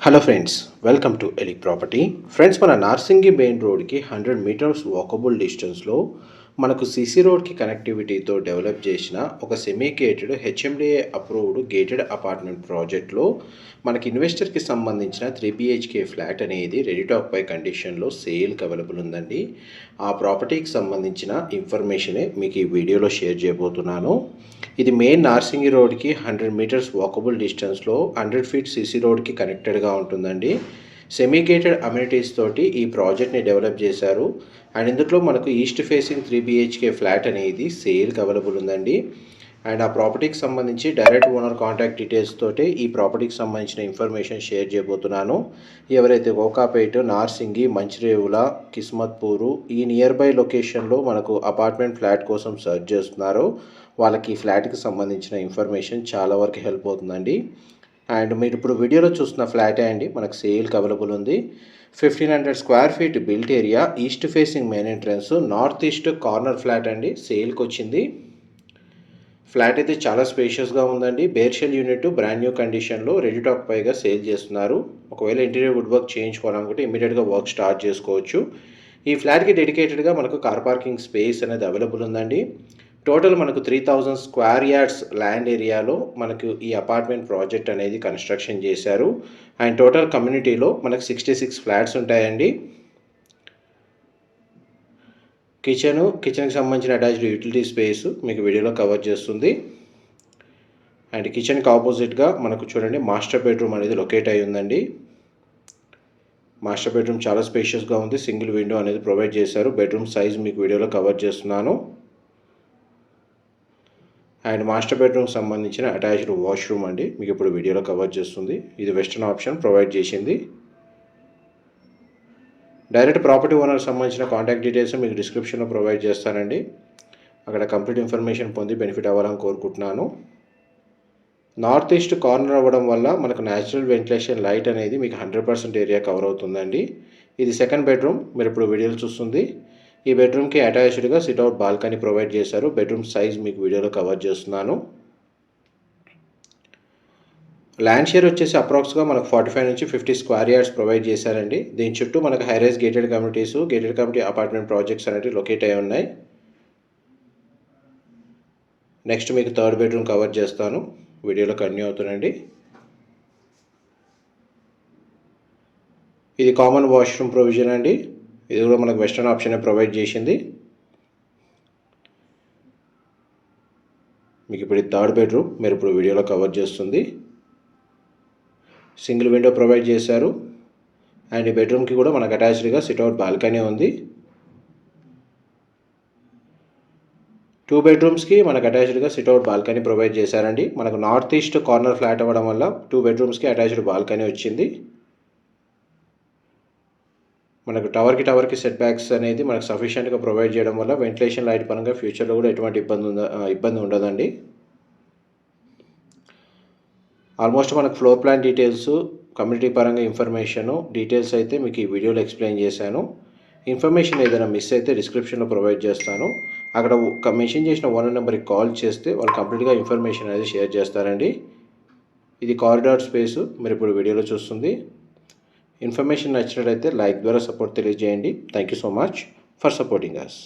Hello friends welcome to ఎలి property friends మన Narsingi main రోడ్కి హండ్రెడ్ మీటర్స్ వాకబుల్ డిస్టెన్స్లో మనకు సిసి రోడ్కి కనెక్టివిటీతో డెవలప్ చేసిన ఒక semi gated HMDA approved gated apartment ప్రాజెక్ట్లో మనకి ఇన్వెస్టర్కి సంబంధించిన త్రీ బిహెచ్కే ఫ్లాట్ అనేది రెడీ టాక్ బై కండిషన్లో సేల్కి అవైలబుల్ ఉందండి. ఆ ప్రాపర్టీకి సంబంధించిన ఇన్ఫర్మేషనే మీకు ఈ వీడియోలో షేర్ చేయబోతున్నాను. ఇది మెయిన్ నార్సింగి రోడ్కి హండ్రెడ్ మీటర్స్ వాకబుల్ డిస్టెన్స్లో హండ్రెడ్ ఫీట్ సీసీ రోడ్కి కనెక్టెడ్గా ఉంటుందండి. సెమీగేటెడ్ అమ్యూనిటీస్ తోటి ఈ ప్రాజెక్ట్ని డెవలప్ చేశారు. అండ్ ఇందులో మనకు east facing three BHK flat అనేది సేల్కి అవైలబుల్ ఉందండి. అండ్ ఆ ప్రాపర్టీకి సంబంధించి డైరెక్ట్ ఓనర్ కాంటాక్ట్ డీటెయిల్స్ తోటి ఈ ప్రాపర్టీకి సంబంధించిన ఇన్ఫర్మేషన్ షేర్ చేయబోతున్నాను. ఎవరైతే ఓకాపేట్ నార్సింగి మంచిరేవుల కిస్మత్పూరు ఈ నియర్ బై లొకేషన్లో మనకు అపార్ట్మెంట్ ఫ్లాట్ కోసం సర్చ్ చేస్తున్నారో. వాళ్ళకి ఈ ఫ్లాట్కి సంబంధించిన ఇన్ఫర్మేషన్ చాలా వరకు హెల్ప్ అవుతుందండి. అండ్ మీరు ఇప్పుడు వీడియోలో చూస్తున్న ఫ్లాటే అండి మనకు సేల్కి అవైలబుల్ ఉంది. Fifteen hundred square feet built area east facing main entrance north east corner flat అండి సేల్కి వచ్చింది. ఫ్లాట్ అయితే చాలా స్పేషియస్గా ఉందండి. Bare shell unit brand new కండిషన్లో రెడీ టాక్ పైగా సేల్ చేస్తున్నారు. ఒకవేళ ఇంటీరియర్ వుడ్ వర్క్ చేయించుకోవాలనుకుంటే ఇమీడియట్గా వర్క్ స్టార్ట్ చేసుకోవచ్చు. ఈ ఫ్లాట్కి డెడికేటెడ్గా మనకు కార్ పార్కింగ్ స్పేస్ అనేది అవైలబుల్ ఉందండి. టోటల్ మనకు three thousand square yards land ఏరియాలో మనకు ఈ అపార్ట్మెంట్ ప్రాజెక్ట్ అనేది కన్స్ట్రక్షన్ చేశారు. అండ్ టోటల్ కమ్యూనిటీలో మనకు సిక్స్టీ సిక్స్ ఫ్లాట్స్ ఉంటాయండి. కిచెను కిచెన్కి సంబంధించిన అటాచ్డ్ యూటిలిటీ స్పేస్ మీకు వీడియోలో కవర్ చేస్తుంది. అండ్ కిచెన్కి ఆపోజిట్గా మనకు చూడండి మాస్టర్ బెడ్రూమ్ అనేది లొకేట్ అయి ఉందండి. మాస్టర్ బెడ్రూమ్ చాలా స్పేషియస్గా ఉంది. సింగిల్ విండో అనేది ప్రొవైడ్ చేశారు. బెడ్రూమ్ సైజ్ మీకు వీడియోలో కవర్ చేస్తున్నాను. అండ్ మాస్టర్ బెడ్రూమ్కి సంబంధించిన అటాచ్డ్ వాష్రూమ్ అండి. మీకు ఇప్పుడు వీడియోలో కవర్ చేస్తుంది. ఇది వెస్టర్న్ ఆప్షన్ ప్రొవైడ్ చేసింది. డైరెక్ట్ ప్రాపర్టీ ఓనర్ సంబంధించిన కాంటాక్ట్ డీటెయిల్స్ మీకు డిస్క్రిప్షన్లో ప్రొవైడ్ చేస్తానండి. అక్కడ కంప్లీట్ ఇన్ఫర్మేషన్ పొంది బెనిఫిట్ అవ్వాలని కోరుకుంటున్నాను. నార్త్ ఈస్ట్ కార్నర్ అవ్వడం వల్ల మనకు న్యాచురల్ వెంటిలేషన్ లైట్ అనేది మీకు హండ్రెడ్ పర్సెంట్ ఏరియా కవర్ అవుతుందండి. ఇది సెకండ్ బెడ్రూమ్ మీరు ఇప్పుడు వీడియోలు చూస్తుంది. ఈ బెడ్రూమ్కి అటాచ్డ్గా సిట్అవుట్ బాల్కనీ ప్రొవైడ్ చేశారు. బెడ్రూమ్ సైజ్ మీకు వీడియోలో కవర్ చేస్తున్నాను. ల్యాండ్ షేర్ వచ్చేసి అప్రాక్స్గా మనకు ఫార్టీ ఫైవ్ నుంచి ఫిఫ్టీ స్క్వేర్ యార్డ్స్ ప్రొవైడ్ చేశారండి. దీని చుట్టూ మనకు high rise gated communities gated community apartment projects అనేవి లొకేట్ అయి ఉన్నాయి. నెక్స్ట్ మీకు థర్డ్ బెడ్రూమ్ కవర్ చేస్తాను. వీడియోలో కంటిన్యూ అవుతుందండి. ఇది కామన్ వాష్రూమ్ ప్రొవిజన్ అండి. ఇది కూడా మనకు వెస్టర్న్ ఆప్షన్ ప్రొవైడ్ చేసింది. మీకు ఇప్పుడు థర్డ్ బెడ్రూమ్ మీరు ఇప్పుడు వీడియోలో కవర్ చేస్తుంది. సింగిల్ విండో ప్రొవైడ్ చేశారు. అండ్ ఈ బెడ్రూమ్కి కూడా మనకు అటాచ్డ్గా సిట్అవుట్ బాల్కనీ ఉంది. టూ బెడ్రూమ్స్కి మనకు అటాచ్డ్గా సిట్అవుట్ బాల్కనీ ప్రొవైడ్ చేశారండి. మనకు నార్త్ ఈస్ట్ కార్నర్ ఫ్లాట్ అవ్వడం వల్ల టూ బెడ్రూమ్స్కి అటాచ్డ్ బాల్కనీ వచ్చింది. మనకు టవర్కి టవర్కి సెట్ బ్యాక్స్ అనేది మనకు సఫిషియెంట్గా ప్రొవైడ్ చేయడం వల్ల వెంటిలేషన్ లైట్ పరంగా ఫ్యూచర్లో కూడా ఎటువంటి ఇబ్బంది ఉంద ఇబ్బంది ఉండదండి. ఆల్మోస్ట్ మనకు ఫ్లోర్ ప్లాన్ డీటెయిల్స్ కమ్యూనిటీ పరంగా ఇన్ఫర్మేషను డీటెయిల్స్ అయితే మీకు ఈ వీడియోలో ఎక్స్ప్లెయిన్ చేశాను. ఇన్ఫర్మేషన్ ఏదైనా మిస్ అయితే డిస్క్రిప్షన్లో ప్రొవైడ్ చేస్తాను. అక్కడ మెన్షన్ చేసిన ఓనర్ నెంబర్కి కాల్ చేస్తే వాళ్ళు కంప్లీట్గా ఇన్ఫర్మేషన్ అనేది షేర్ చేస్తారండి. ఇది కారిడార్ స్పేసు మీరు ఇప్పుడు వీడియోలో చూస్తుంది. ఇన్ఫర్మేషన్ నచ్చినట్లయితే లైక్ ద్వారా సపోర్ట్ తెలియజేయండి. Thank you so much for supporting us